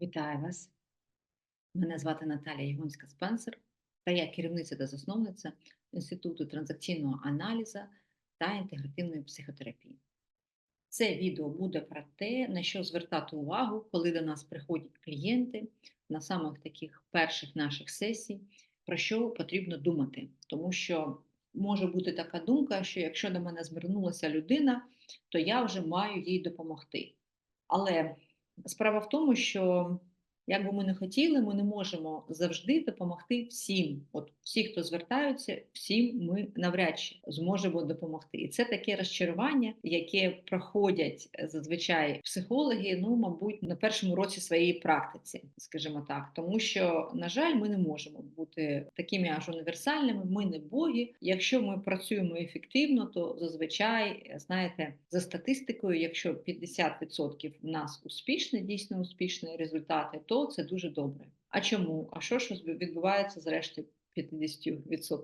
Вітаю вас. Мене звати Наталія Ягонська Спенсер, та я керівниця та засновниця Інституту транзакційного аналізу та інтегративної психотерапії. Це відео буде про те, на що звертати увагу, коли до нас приходять клієнти на самих таких перших наших сесій, про що потрібно думати. Тому що може бути така думка, що якщо до мене звернулася людина, то я вже маю їй допомогти. Але Справа в тому, що як би ми не хотіли, ми не можемо завжди допомогти всім. От всі, хто звертаються, всім ми навряд чи зможемо допомогти. І це таке розчарування, яке проходять зазвичай психологи, ну, мабуть, на першому році своєї практиці, скажімо так, тому що, на жаль, ми не можемо бути такими аж універсальними. Ми не боги. Якщо ми працюємо ефективно, то зазвичай, знаєте, за статистикою, якщо 50% в нас успішні, дійсно успішні результати, то це дуже добре. А чому? А що ж відбувається з рештою 50%?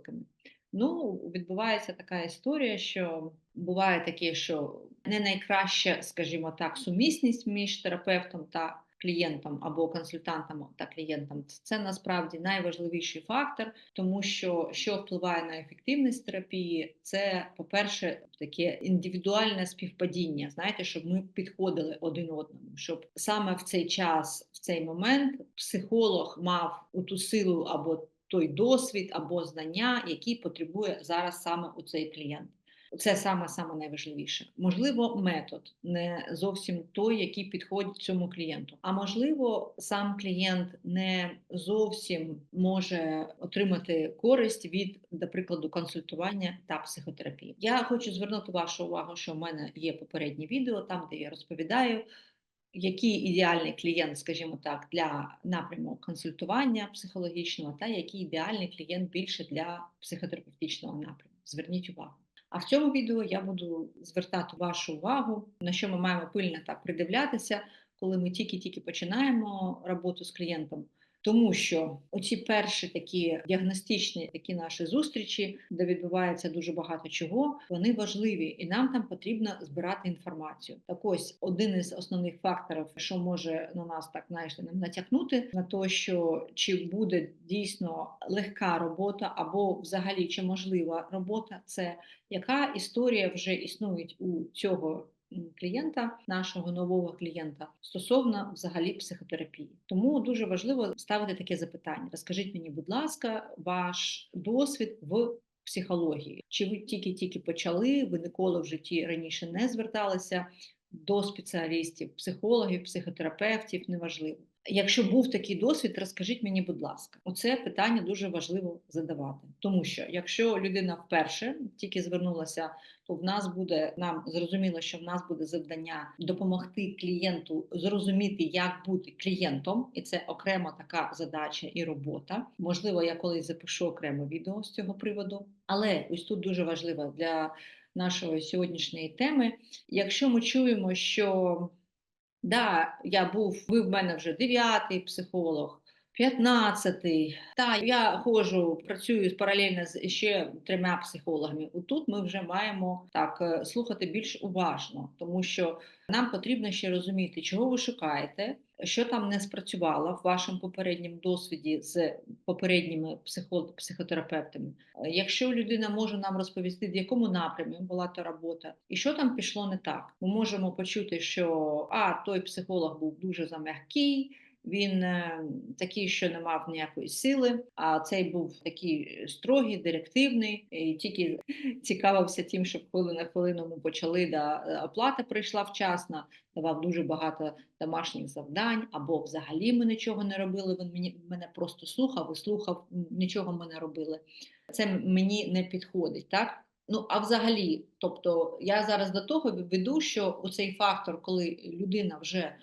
Ну, відбувається така історія, що буває таке, що не найкраща, скажімо так, сумісність між терапевтом та клієнтом або консультантом та клієнтом. Це насправді найважливіший фактор, тому що що впливає на ефективність терапії, це, по-перше, таке індивідуальне співпадіння. Знаєте, щоб ми підходили один одному, щоб саме в цей час, в цей момент, психолог мав у ту силу або той досвід або знання, які потребує зараз саме у цей клієнт. Це саме саме найважливіше. Можливо, метод не зовсім той, який підходить цьому клієнту. А можливо, сам клієнт не зовсім може отримати користь від, до прикладу, консультування та психотерапії. Я хочу звернути вашу увагу, що в мене є попереднє відео, там де я розповідаю. Який ідеальний клієнт, скажімо так, для напряму консультування психологічного, та який ідеальний клієнт більше для психотерапевтичного напряму? Зверніть увагу. А в цьому відео я буду звертати вашу увагу, на що ми маємо пильно так придивлятися, коли ми тільки-тільки починаємо роботу з клієнтом. Тому що оці перші такі діагностичні такі наші зустрічі, де відбувається дуже багато чого, вони важливі, і нам там потрібно збирати інформацію. Так ось один із основних факторів, що може на нас так знаєш, натякнути на те, що чи буде дійсно легка робота, або взагалі чи можлива робота, це яка історія вже існує у цього клієнта, нашого нового клієнта стосовно взагалі психотерапії. Тому дуже важливо ставити таке запитання. Розкажіть мені, будь ласка, ваш досвід в психології. Чи ви тільки-тільки почали, ви ніколи в житті раніше не зверталися до спеціалістів, психологів, психотерапевтів, неважливо. Якщо був такий досвід, розкажіть мені, будь ласка, оце питання дуже важливо задавати, тому що якщо людина вперше тільки звернулася, то в нас буде нам зрозуміло, що в нас буде завдання допомогти клієнту зрозуміти, як бути клієнтом, і це окрема така задача і робота. Можливо, я колись запишу окреме відео з цього приводу, але ось тут дуже важливо для нашої сьогоднішньої теми. Якщо ми чуємо, що Да, я був, ви в мене вже дев'ятий психолог, п'ятнадцятий. Та я ходжу, працюю паралельно з ще трьома психологами. Тут ми вже маємо так е, слухати більш уважно, тому що нам потрібно ще розуміти, чого ви шукаєте, що там не спрацювало в вашому попередньому досвіді з попередніми психо психотерапевтами. Якщо людина може нам розповісти, в якому напрямі була та робота, і що там пішло не так, ми можемо почути, що а той психолог був дуже зам'який. Він е, такий, що не мав ніякої сили, а цей був такий строгий, директивний, і тільки цікавився тим, щоб хвилину на хвилину ми почали, да е, оплата прийшла вчасно, давав дуже багато домашніх завдань, або взагалі ми нічого не робили. Він мені мене просто слухав і слухав, нічого ми не робили. Це мені не підходить, так? Ну, а взагалі, тобто я зараз до того веду, що оцей фактор, коли людина вже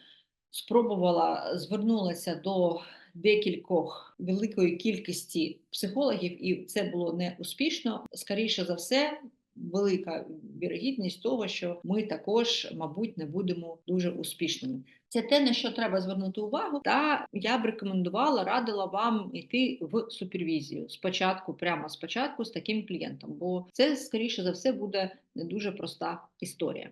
спробувала звернулася до декількох великої кількості психологів, і це було не успішно. Скоріше за все, велика вірогідність того, що ми також, мабуть, не будемо дуже успішними. Це те, на що треба звернути увагу, та я б рекомендувала, радила вам йти в супервізію спочатку, прямо спочатку з таким клієнтом, бо це скоріше за все буде не дуже проста історія.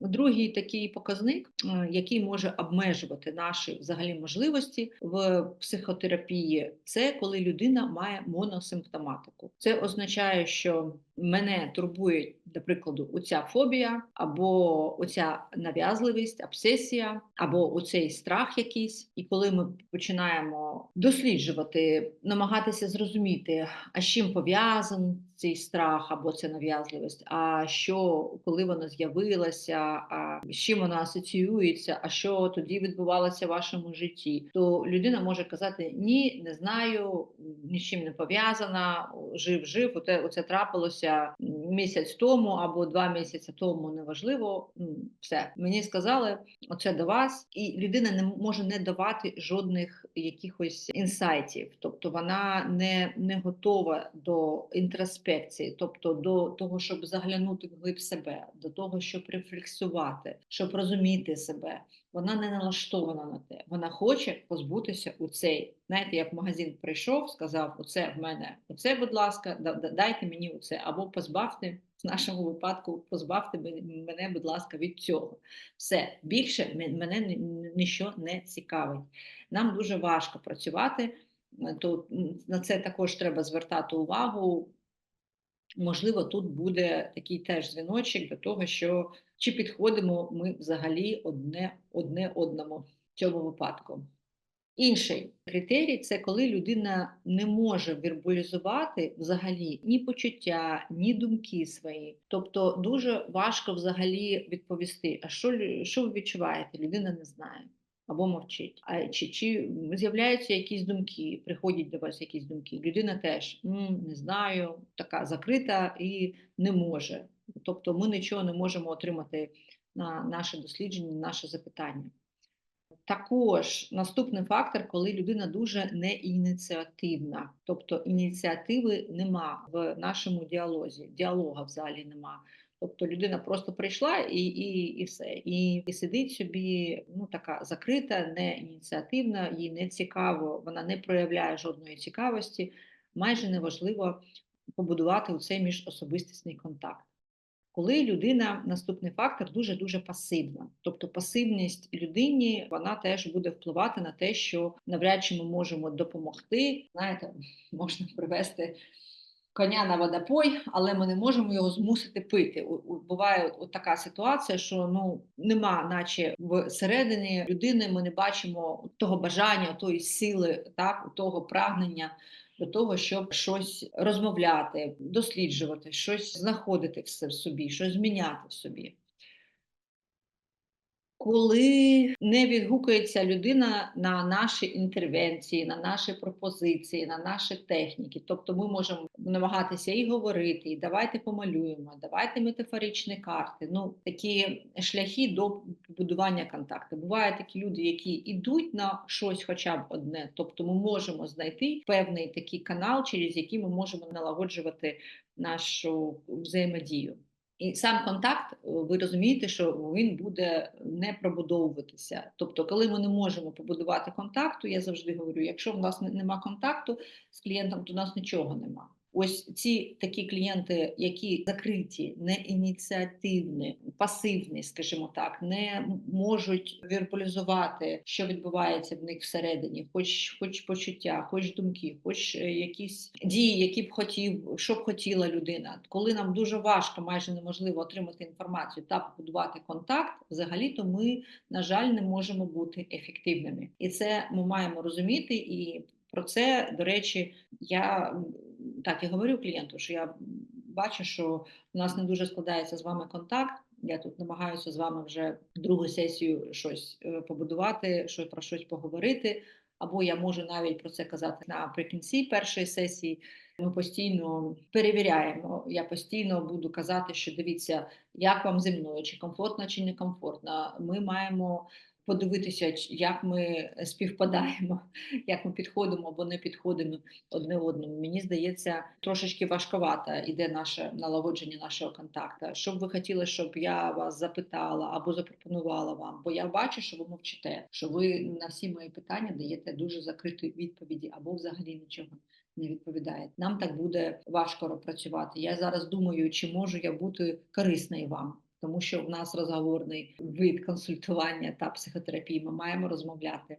Другий такий показник, е, який може обмежувати наші взагалі можливості в психотерапії, це коли людина має моносимптоматику. Це означає, що мене турбує, до прикладу, оця фобія, або оця нав'язливість, обсесія, або оцей страх якийсь. І коли ми починаємо досліджувати, намагатися зрозуміти, а з чим пов'язаний цей страх або ця нав'язливість, а що коли вона з'явилася, а з чим вона асоціюється, а що тоді відбувалося в вашому житті, то людина може казати ні, не знаю, ні з чим не пов'язана, жив, жив, оце, оце трапилося місяць тому або два місяці тому, неважливо. Все. Мені сказали, оце до вас, і людина не може не давати жодних якихось інсайтів, тобто вона не, не готова до інтроспекції, тобто до того, щоб заглянути в глиб себе, до того, щоб рефлексувати, щоб розуміти себе. Вона не налаштована на те. Вона хоче позбутися у цей. Знаєте, як магазин прийшов, сказав: Оце в мене, оце, будь ласка, дайте мені оце, або позбавте в нашому випадку, позбавте мене, будь ласка, від цього. Все більше мене нічого не цікавить. Нам дуже важко працювати, то на це також треба звертати увагу. Можливо, тут буде такий теж дзвіночок до того, що чи підходимо ми взагалі одне одне одному в цьому випадку. Інший критерій це коли людина не може вербалізувати взагалі ні почуття, ні думки свої. Тобто дуже важко взагалі відповісти, а що що ви відчуваєте? Людина не знає або мовчить. А чи чи з'являються якісь думки, приходять до вас якісь думки? Людина теж М, не знаю, така закрита і не може. Тобто ми нічого не можемо отримати на наше дослідження, на наше запитання. Також наступний фактор, коли людина дуже неініціативна, тобто ініціативи нема в нашому діалозі, діалога в залі нема. Тобто людина просто прийшла і і, і все. І і сидить собі, ну така закрита, не ініціативна, їй не цікаво, вона не проявляє жодної цікавості. Майже неважливо побудувати цей міжособистісний контакт. Коли людина, наступний фактор, дуже дуже пасивна. Тобто пасивність людині вона теж буде впливати на те, що навряд чи ми можемо допомогти. Знаєте, можна привести коня на водопой, але ми не можемо його змусити пити. Буває от така ситуація, що ну нема, наче всередині людини ми не бачимо того бажання, тої сили, так, того прагнення. До того, щоб щось розмовляти, досліджувати, щось знаходити в собі, щось зміняти в собі коли не відгукується людина на наші інтервенції, на наші пропозиції, на наші техніки. Тобто ми можемо намагатися і говорити, і давайте помалюємо, давайте метафоричні карти. Ну такі шляхи до побудування контакту. Бувають такі люди, які йдуть на щось, хоча б одне. Тобто, ми можемо знайти певний такий канал, через який ми можемо налагоджувати нашу взаємодію. І сам контакт, е, ви розумієте, що він буде не пробудовуватися. Тобто, коли ми не можемо побудувати контакту, я завжди говорю: якщо в нас нема контакту з клієнтом, то у нас нічого нема. Ось ці такі клієнти, які закриті, не ініціативні, пасивні, скажімо так, не можуть вербалізувати, що відбувається в них всередині, хоч хоч почуття, хоч думки, хоч е, якісь дії, які б хотів, що б хотіла людина. Коли нам дуже важко, майже неможливо отримати інформацію та побудувати контакт, взагалі то ми, на жаль, не можемо бути ефективними, і це ми маємо розуміти і. Про це, до речі, я так і говорю клієнту, що я бачу, що у нас не дуже складається з вами контакт. Я тут намагаюся з вами вже другу сесію щось е, побудувати, що про щось поговорити. Або я можу навіть про це казати наприкінці першої сесії. Ми постійно перевіряємо. Я постійно буду казати, що дивіться, як вам зі мною, чи комфортно, чи не комфортно. Ми маємо подивитися, як ми співпадаємо, як ми підходимо або не підходимо одне одному. Мені здається, трошечки важковато іде наше налагодження нашого контакту. Що б ви хотіли, щоб я вас запитала або запропонувала вам? Бо я бачу, що ви мовчите, що ви на всі мої питання даєте дуже закриті відповіді або взагалі нічого. Не відповідає. Нам так буде важко працювати. Я зараз думаю, чи можу я бути корисною вам. Тому що в нас розговорний вид консультування та психотерапії. Ми маємо розмовляти.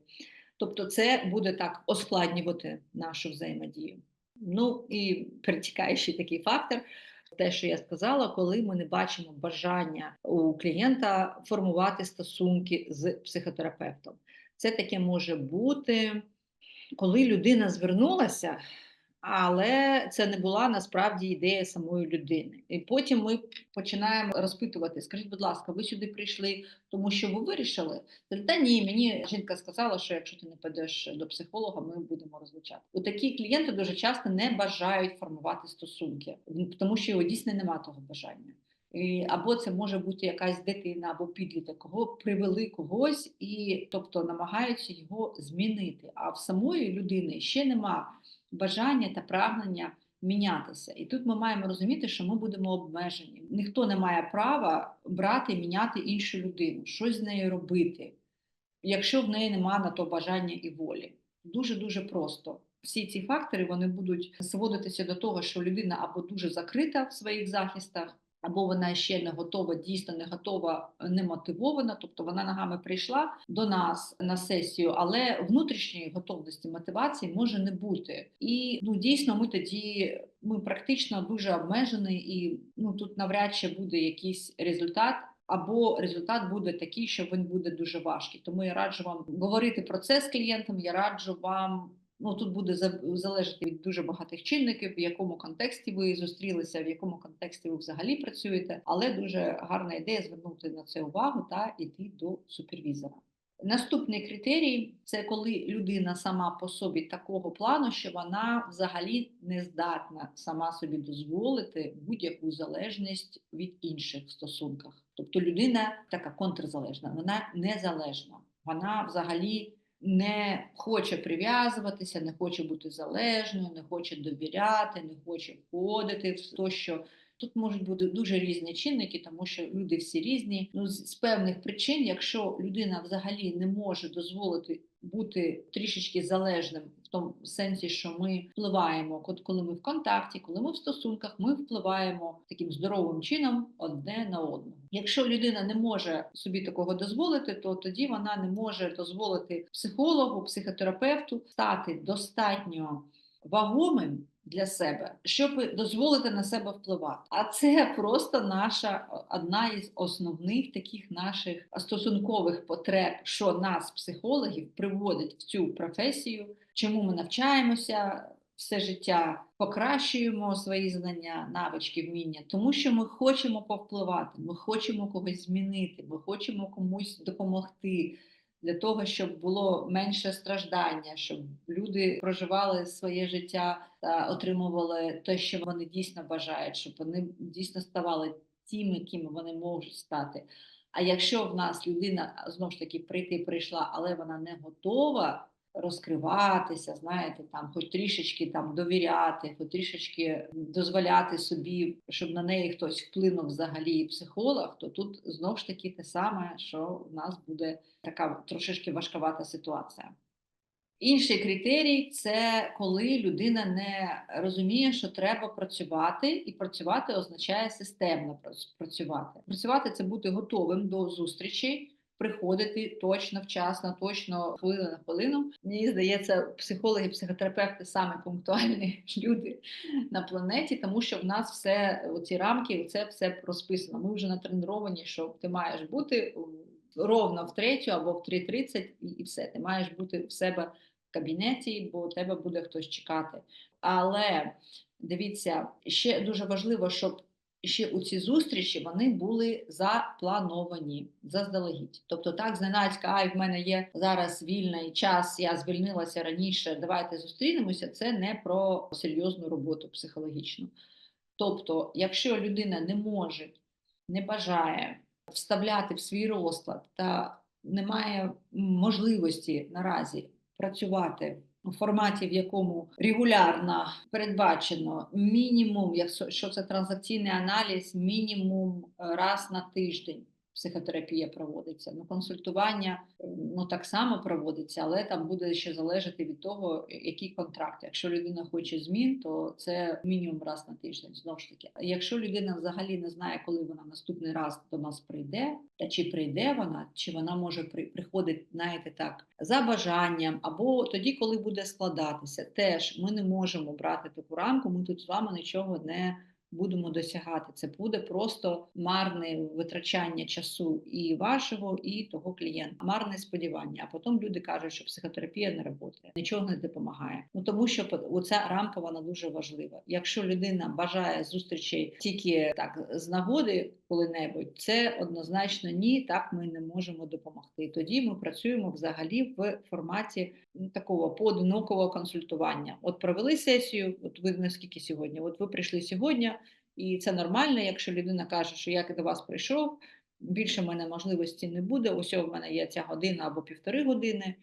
Тобто, це буде так ускладнювати нашу взаємодію. Ну і перетікаючий такий фактор, те, що я сказала, коли ми не бачимо бажання у клієнта формувати стосунки з психотерапевтом. Це таке може бути, коли людина звернулася, але це не була насправді ідея самої людини. І потім ми починаємо розпитувати: скажіть, будь ласка, ви сюди прийшли, тому що ви вирішили? Та ні, мені жінка сказала, що якщо ти не підеш до психолога, ми будемо розлучати. У такі клієнти дуже часто не бажають формувати стосунки, тому що його дійсно немає того бажання. І, Або це може бути якась дитина або підліток, кого привели когось, і тобто намагаються його змінити. А в самої людини ще нема бажання та прагнення мінятися. І тут ми маємо розуміти, що ми будемо обмежені. Ніхто не має права брати і міняти іншу людину, щось з нею робити, якщо в неї немає на то бажання і волі. Дуже дуже просто. Всі ці фактори вони будуть зводитися до того, що людина або дуже закрита в своїх захистах або вона ще не готова, дійсно не готова, не мотивована, тобто вона ногами прийшла до нас на сесію, але внутрішньої готовності мотивації може не бути. І ну дійсно, ми тоді ми практично дуже обмежені, і ну тут навряд чи буде якийсь результат. Або результат буде такий, що він буде дуже важкий. Тому я раджу вам говорити про це з клієнтом. Я раджу вам Ну тут буде залежати від дуже багатих чинників, в якому контексті ви зустрілися, в якому контексті ви взагалі працюєте, але дуже гарна ідея звернути на це увагу та йти до супервізора. Наступний критерій це коли людина сама по собі такого плану, що вона взагалі не здатна сама собі дозволити будь-яку залежність від інших в стосунках. Тобто людина така контрзалежна, вона незалежна, вона взагалі не хоче прив'язуватися, не хоче бути залежною, не хоче довіряти, не хоче входити в то, що тут можуть бути дуже різні чинники, тому що люди всі різні. Ну з певних причин, якщо людина взагалі не може дозволити бути трішечки залежним в тому сенсі, що ми впливаємо, коли ми в контакті, коли ми в стосунках, ми впливаємо таким здоровим чином одне на одного. Якщо людина не може собі такого дозволити, то тоді вона не може дозволити психологу, психотерапевту стати достатньо вагомим для себе, щоб дозволити на себе впливати. А це просто наша одна із основних таких наших стосункових потреб, що нас, психологів, приводить в цю професію, чому ми навчаємося. Все життя покращуємо свої знання, навички, вміння, тому що ми хочемо повпливати, ми хочемо когось змінити, ми хочемо комусь допомогти, для того, щоб було менше страждання, щоб люди проживали своє життя та отримували те, що вони дійсно бажають, щоб вони дійсно ставали тими, ким вони можуть стати. А якщо в нас людина знову ж таки прийти прийшла, але вона не готова розкриватися, знаєте, там, хоч трішечки там довіряти, хоч трішечки дозволяти собі, щоб на неї хтось вплинув взагалі психолог, то тут знов ж таки те саме, що в нас буде така трошечки важковата ситуація. Інший критерій це коли людина не розуміє, що треба працювати, і працювати означає системно працювати. Працювати це бути готовим до зустрічі, приходити точно, вчасно, точно хвилину на хвилину. Мені здається, психологи, психотерапевти саме пунктуальні люди на планеті, тому що в нас все ці рамки, це все розписано. Ми вже натреновані, що ти маєш бути ровно в третю або в 3.30 і все. Ти маєш бути в себе в кабінеті, бо тебе буде хтось чекати. Але дивіться, ще дуже важливо, щоб ще у ці зустрічі вони були заплановані заздалегідь. Тобто, так зненацька, ай, в мене є зараз вільний час, я звільнилася раніше. Давайте зустрінемося. Це не про серйозну роботу психологічну. Тобто, якщо людина не може, не бажає вставляти в свій розклад та не має можливості наразі працювати форматі, в якому регулярно передбачено мінімум, якщо це транзакційний аналіз, мінімум е, раз на тиждень. Психотерапія проводиться. Ну, консультування ну, так само проводиться, але там буде ще залежати від того, який контракт. Якщо людина хоче змін, то це мінімум раз на тиждень. Знову ж таки, якщо людина взагалі не знає, коли вона наступний раз до нас прийде, та чи прийде вона, чи вона може при, приходити, знаєте, так, за бажанням, або тоді, коли буде складатися, теж ми не можемо брати таку рамку, ми тут з вами нічого не будемо досягати. Це буде просто марне витрачання часу і вашого, і того клієнта, марне сподівання. А потім люди кажуть, що психотерапія не працює, нічого не допомагає. Ну тому що оця рамка вона дуже важлива. Якщо людина бажає зустрічей тільки так з нагоди коли-небудь, це однозначно ні, так ми не можемо допомогти. Тоді ми працюємо взагалі в форматі ну, такого поодинокого консультування. От провели сесію, от ви наскільки сьогодні? От ви прийшли сьогодні. І це нормально, якщо людина каже, що я до вас прийшов, більше в мене можливості не буде. Ось в мене є ця година або півтори години.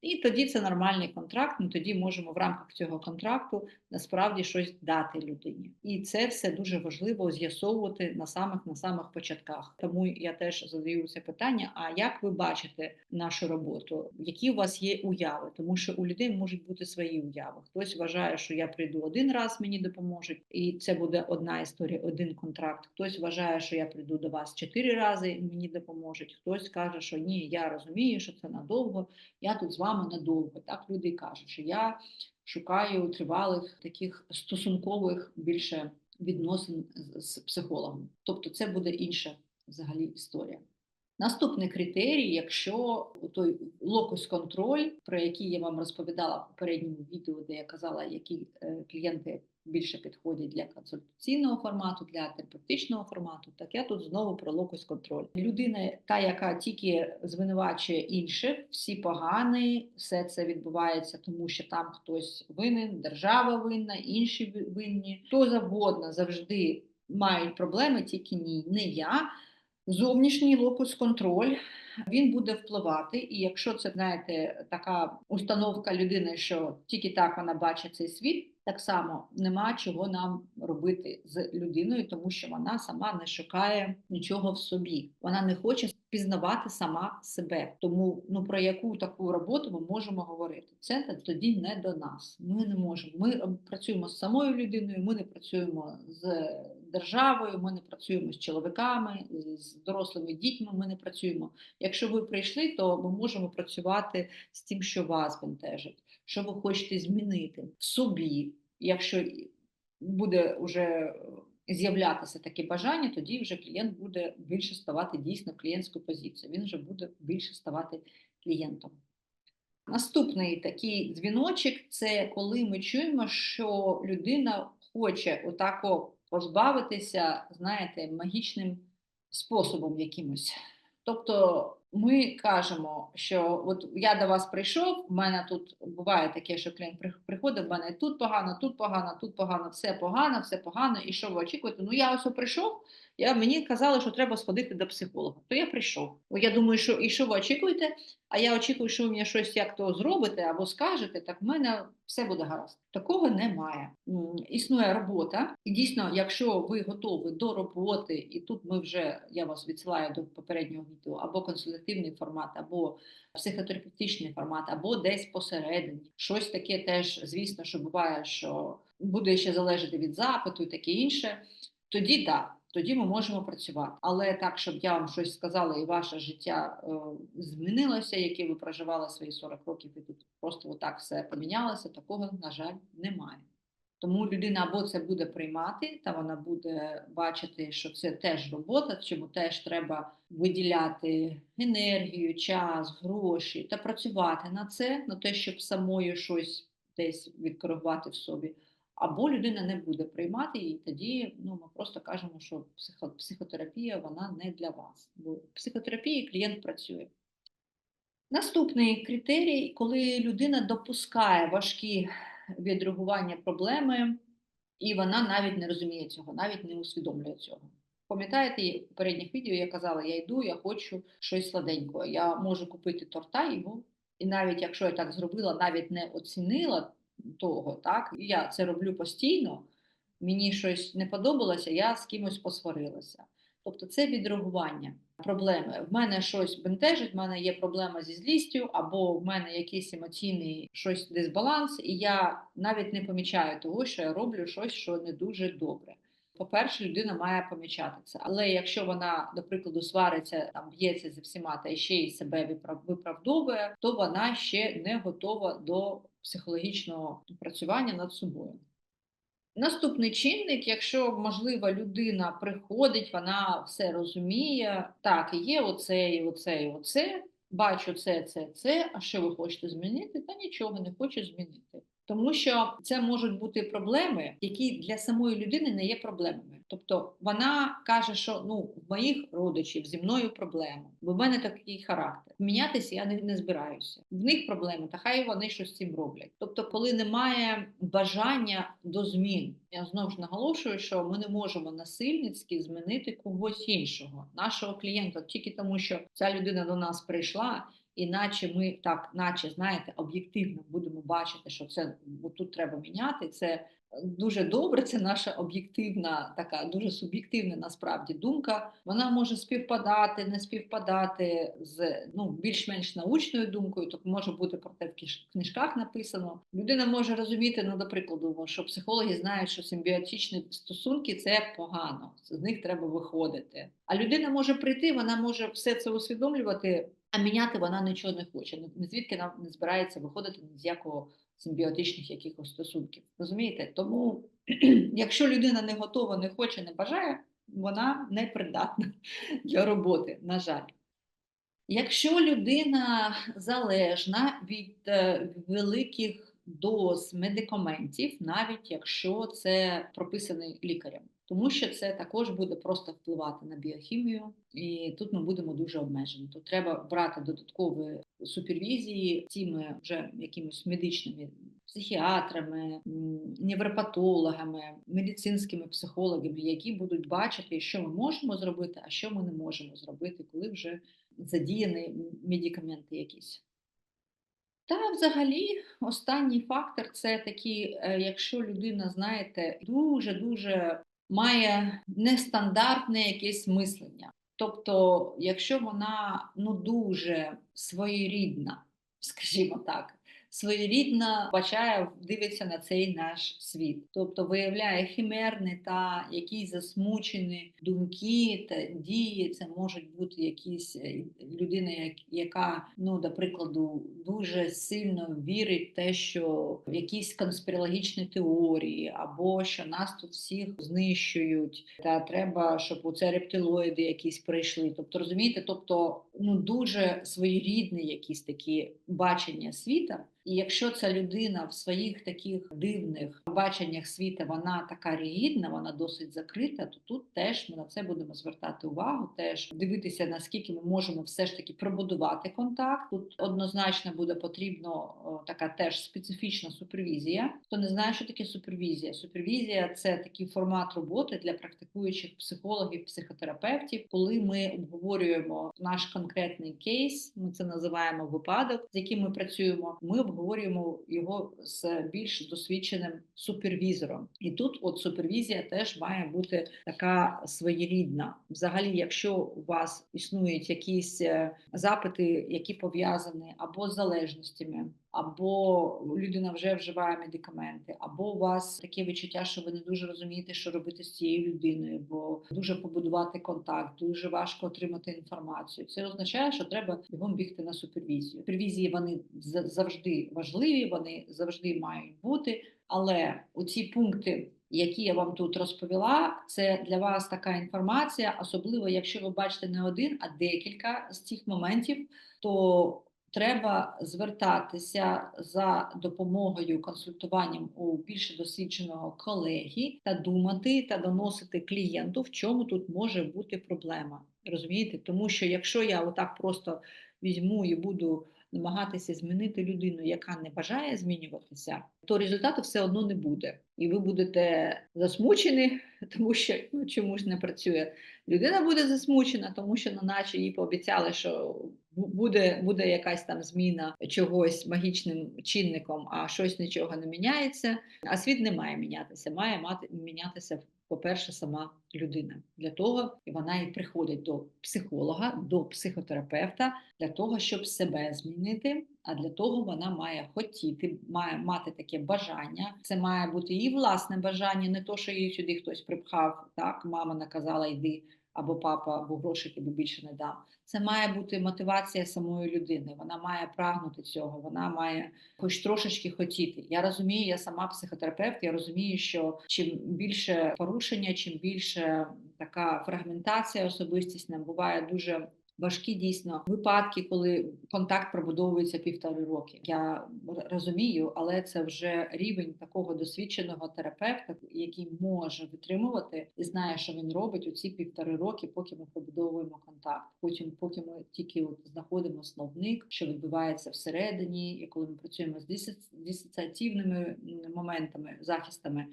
І тоді це нормальний контракт. Ми тоді можемо в рамках цього контракту насправді щось дати людині. І це все дуже важливо з'ясовувати на самих на самих початках. Тому я теж задаю це питання: а як ви бачите нашу роботу? Які у вас є уяви? Тому що у людей можуть бути свої уяви. Хтось вважає, що я прийду один раз, мені допоможуть, і це буде одна історія, один контракт. Хтось вважає, що я прийду до вас чотири рази, і мені допоможуть. Хтось каже, що ні, я розумію, що це надовго. Я тут з вами надовго. Так люди кажуть, що я шукаю тривалих таких стосункових більше відносин з психологом. Тобто, це буде інша взагалі історія. Наступний критерій, якщо той локус контроль, про який я вам розповідала в попередньому відео, де я казала, які е, клієнти більше підходять для консультаційного формату, для терапевтичного формату, так я тут знову про локус контроль. Людина, та, яка тільки звинувачує інших, всі погані, все це відбувається, тому що там хтось винен, держава винна, інші винні, хто завгодно завжди мають проблеми, тільки ні, не я. Зовнішній локус контроль він буде впливати, і якщо це знаєте така установка людини, що тільки так вона бачить цей світ, так само нема чого нам робити з людиною, тому що вона сама не шукає нічого в собі. Вона не хоче пізнавати сама себе. Тому ну про яку таку роботу ми можемо говорити? Це тоді не до нас. Ми не можемо. Ми працюємо з самою людиною. Ми не працюємо з державою. Ми не працюємо з чоловіками, з дорослими дітьми. Ми не працюємо. Якщо ви прийшли, то ми можемо працювати з тим, що вас бентежить, що ви хочете змінити в собі. Якщо буде вже з'являтися таке бажання, тоді вже клієнт буде більше ставати дійсно клієнтською позицією. Він вже буде більше ставати клієнтом. Наступний такий дзвіночок це коли ми чуємо, що людина хоче отако позбавитися, знаєте, магічним способом якимось. Тобто ми кажемо, що от я до вас прийшов, в мене тут буває таке, що клієнт приходить, в мене тут погано, тут погано, тут погано, все погано, все погано. І що ви очікуєте? Ну я ось прийшов. Я мені казали, що треба сходити до психолога. То я прийшов. Бо я думаю, що і що ви очікуєте? А я очікую, що ви мені щось як то зробите або скажете, так в мене все буде гаразд. Такого немає. Існує робота, і дійсно, якщо ви готові до роботи, і тут ми вже я вас відсилаю до попереднього відео, або консультативний формат, або психотерапевтичний формат, або десь посередині. Щось таке теж, звісно, що буває, що буде ще залежати від запиту і таке інше. Тоді так. Тоді ми можемо працювати. Але так, щоб я вам щось сказала, і ваше життя е, змінилося, яке ви проживали свої 40 років, і тут просто отак все помінялося, такого, на жаль, немає. Тому людина або це буде приймати, та вона буде бачити, що це теж робота, чому теж треба виділяти енергію, час, гроші та працювати на це, на те, щоб самою щось десь відкоригувати в собі або людина не буде приймати і тоді ну, ми просто кажемо, що психотерапія вона не для вас. Бо в психотерапії клієнт працює. Наступний критерій, коли людина допускає важкі відреагування проблеми, і вона навіть не розуміє цього, навіть не усвідомлює цього. Пам'ятаєте, в попередніх відео я казала, я йду, я хочу щось сладенького. Я можу купити торта його, і навіть якщо я так зробила, навіть не оцінила того. Так? Я це роблю постійно, мені щось не подобалося, я з кимось посварилася. Тобто це відреагування. проблеми. В мене щось бентежить, в мене є проблема зі злістю, або в мене якийсь емоційний щось дисбаланс, і я навіть не помічаю того, що я роблю щось, що не дуже добре. По-перше, людина має помічати це. Але якщо вона, до прикладу, свариться, там б'ється зі всіма та ще й себе виправдовує, то вона ще не готова до психологічного працювання над собою. Наступний чинник, якщо можливо людина приходить, вона все розуміє. Так, є оце, і оце, і оце. Бачу це, це, це. А що ви хочете змінити? Та нічого не хочу змінити. Тому що це можуть бути проблеми, які для самої людини не є проблемами. Тобто вона каже, що ну в моїх родичів зі мною проблеми, бо в мене такий характер. Мінятися я не, не збираюся. В них проблеми, та хай вони щось з цим роблять. Тобто, коли немає бажання до змін, я знову ж наголошую, що ми не можемо насильницьки змінити когось іншого, нашого клієнта, тільки тому, що ця людина до нас прийшла. Іначе ми так, наче знаєте, об'єктивно будемо бачити, що це тут треба міняти. Це дуже добре. Це наша об'єктивна, така дуже суб'єктивна насправді думка. Вона може співпадати, не співпадати з ну більш-менш научною думкою. Тобто може бути про те в книжках написано. Людина може розуміти, ну до прикладу, що психологи знають, що симбіотичні стосунки це погано, з них треба виходити. А людина може прийти, вона може все це усвідомлювати. А міняти вона нічого не хоче. Ні звідки нам не збирається виходити з якого симбіотичних якихось стосунків. Розумієте? Тому, якщо людина не готова, не хоче, не бажає, вона не придатна для роботи, на жаль. Якщо людина залежна від е, великих доз медикаментів, навіть якщо це прописаний лікарем, тому що це також буде просто впливати на біохімію, і тут ми будемо дуже обмежені. Тут треба брати додаткові супервізії цими вже якимись медичними психіатрами, невропатологами, медицинськими психологами, які будуть бачити, що ми можемо зробити, а що ми не можемо зробити, коли вже задіяні медикаменти якісь. Та взагалі останній фактор це такий, е, якщо людина, знаєте, дуже-дуже має нестандартне якесь мислення. Тобто, якщо вона ну дуже своєрідна, скажімо так, своєрідна бачає, дивиться на цей наш світ, тобто виявляє химерні та якісь засмучені думки та дії. Це можуть бути якісь е, людина, яка, ну, до прикладу, дуже сильно вірить в те, що якісь конспірологічні теорії, або що нас тут всіх знищують, та треба, щоб у це рептилоїди якісь прийшли. Тобто, розумієте, тобто ну дуже своєрідні якісь такі бачення світа. І якщо ця людина в своїх таких дивних баченнях світа вона така рігідна, вона досить закрита, то тут теж ми на це будемо звертати увагу, теж дивитися, наскільки ми можемо все ж таки пробудувати контакт. Тут однозначно буде потрібно така теж специфічна супервізія. Хто не знає, що таке супервізія? Супервізія це такий формат роботи для практикуючих психологів, психотерапевтів, коли ми обговорюємо наш конкретний кейс. Ми це називаємо випадок, з яким ми працюємо. Ми обговорюємо його з більш досвідченим супервізором. І тут, от супервізія теж має бути така своєрідна. Взагалі, якщо у вас існують якісь е, запити, які пов'язані або з залежностями, або людина вже вживає медикаменти, або у вас таке відчуття, що ви не дуже розумієте, що робити з цією людиною, бо дуже побудувати контакт, дуже важко отримати інформацію. Це означає, що треба бігом бігти на супервізію. Супервізії вони завжди важливі, вони завжди мають бути. Але оці пункти, які я вам тут розповіла, це для вас така інформація, особливо якщо ви бачите не один, а декілька з цих моментів, то треба звертатися за допомогою консультуванням у більше досвідченого колеги та думати та доносити клієнту, в чому тут може бути проблема. Розумієте? Тому що якщо я отак просто візьму і буду намагатися змінити людину, яка не бажає змінюватися, то результату все одно не буде. І ви будете засмучені, тому що ну чому ж не працює. Людина буде засмучена, тому що ну, наче їй пообіцяли, що буде, буде якась там зміна чогось магічним чинником, а щось нічого не міняється. А світ не має мінятися, має мати мінятися по-перше, сама людина. Для того і вона і приходить до психолога, до психотерапевта для того, щоб себе змінити. А для того вона має хотіти, має мати таке бажання. Це має бути її власне бажання, не то, що її сюди хтось припхав. Так, мама наказала йди, або папа, або гроші тобі більше не дам. Це має бути мотивація самої людини. Вона має прагнути цього, вона має хоч трошечки хотіти. Я розумію, я сама психотерапевт. Я розумію, що чим більше порушення, чим більше така фрагментація особистісна буває дуже. Важкі дійсно випадки, коли контакт пробудовується півтори роки. Я розумію, але це вже рівень такого досвідченого терапевта, який може витримувати і знає, що він робить у ці півтори роки, поки ми побудовуємо контакт. Потім, поки ми тільки от знаходимо основник, що відбувається всередині, і коли ми працюємо з дисоціативними моментами, захистами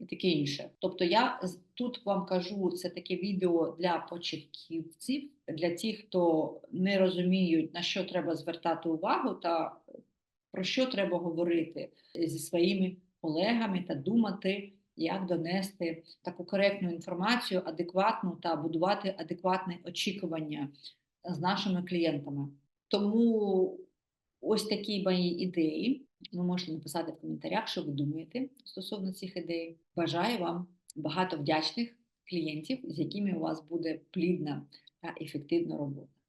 і таке інше. Тобто, я тут вам кажу, це таке відео для початківців, для тих, хто не розуміють, на що треба звертати увагу та про що треба говорити зі своїми колегами та думати, як донести таку коректну інформацію, адекватну та будувати адекватне очікування з нашими клієнтами. Тому ось такі мої ідеї. Ви можете написати в коментарях, що ви думаєте стосовно цих ідей. Бажаю вам багато вдячних клієнтів, з якими у вас буде плідна та ефективна робота.